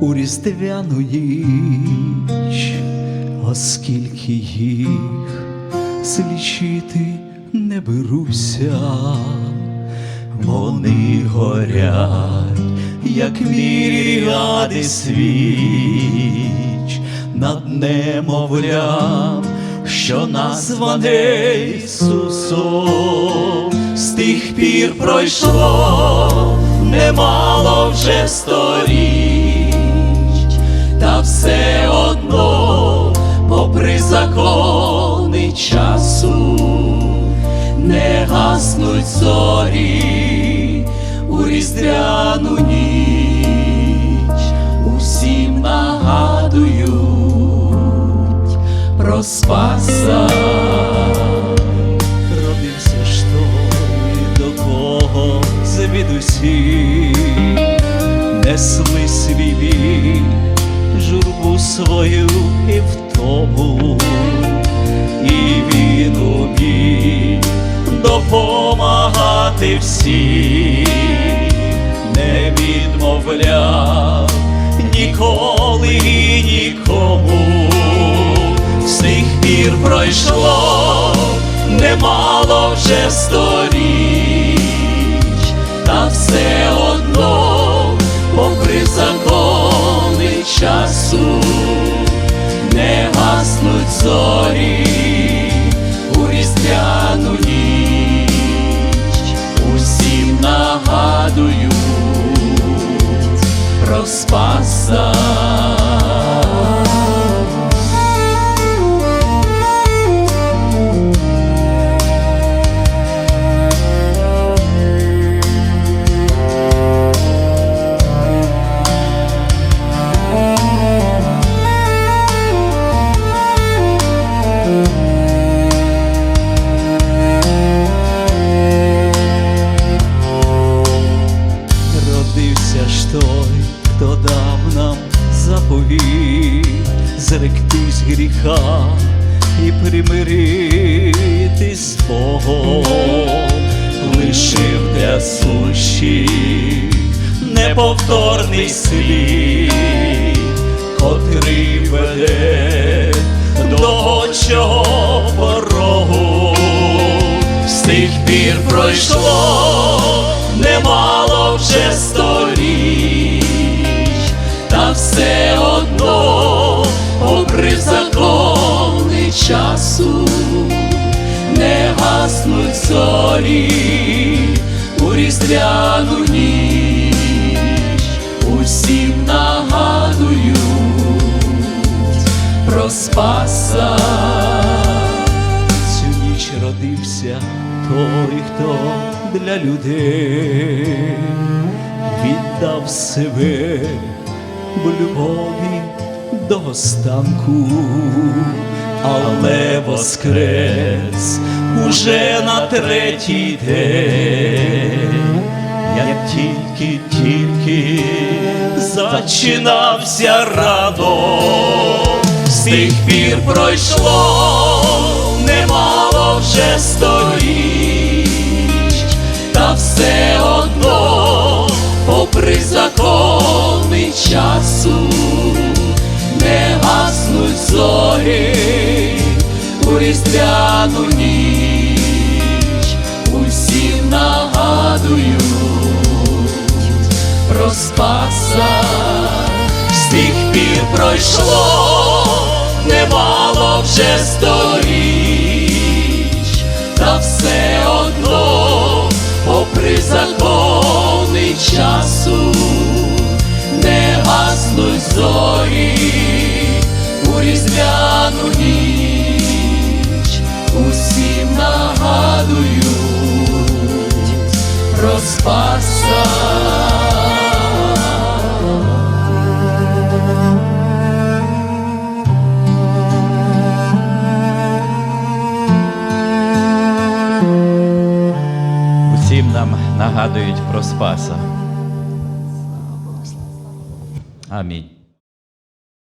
у різдвяну ніч, оскільки їх злічити не беруся, вони горять, як міріади свіч. Над немовлям, що назване Ісусом, з тих пір пройшло немало вже сторіч, та все одно, попри закони часу, не гаснуть зорі у різдвяну ніч, усім нагадують про Спаса. Родився ж свою і втому, і він умів допомагати всім, не відмовляв ніколи і нікому. Тих пір пройшло немало вже сторіч, та все одно, попри закони часу, зорі у різдвяну ніч, усім нагадують про Спаса. Зректись гріха і примиритись з Богом, лишив для сущих неповторний слід, котрий веде до очого порогу. З тих пір пройшло немало зорі у різдвяну ніч, усім нагадують про Спаса. Цю ніч родився той, хто для людей віддав себе в любові до останку, але воскрес уже на третій день, як тільки, тільки зачинався ранок, з тих пір пройшло немало вже сторіч, та все одно, попри закони часу, не гаснуть зорі у різдвяну ніч, Спаса. З тих пір пройшло немало вже сторіч, та все одно, попри закони часу, не гаснуть зорі у різдвяну ніч, усім нагадують про Спаса. Нам нагадують про Спаса. Амінь.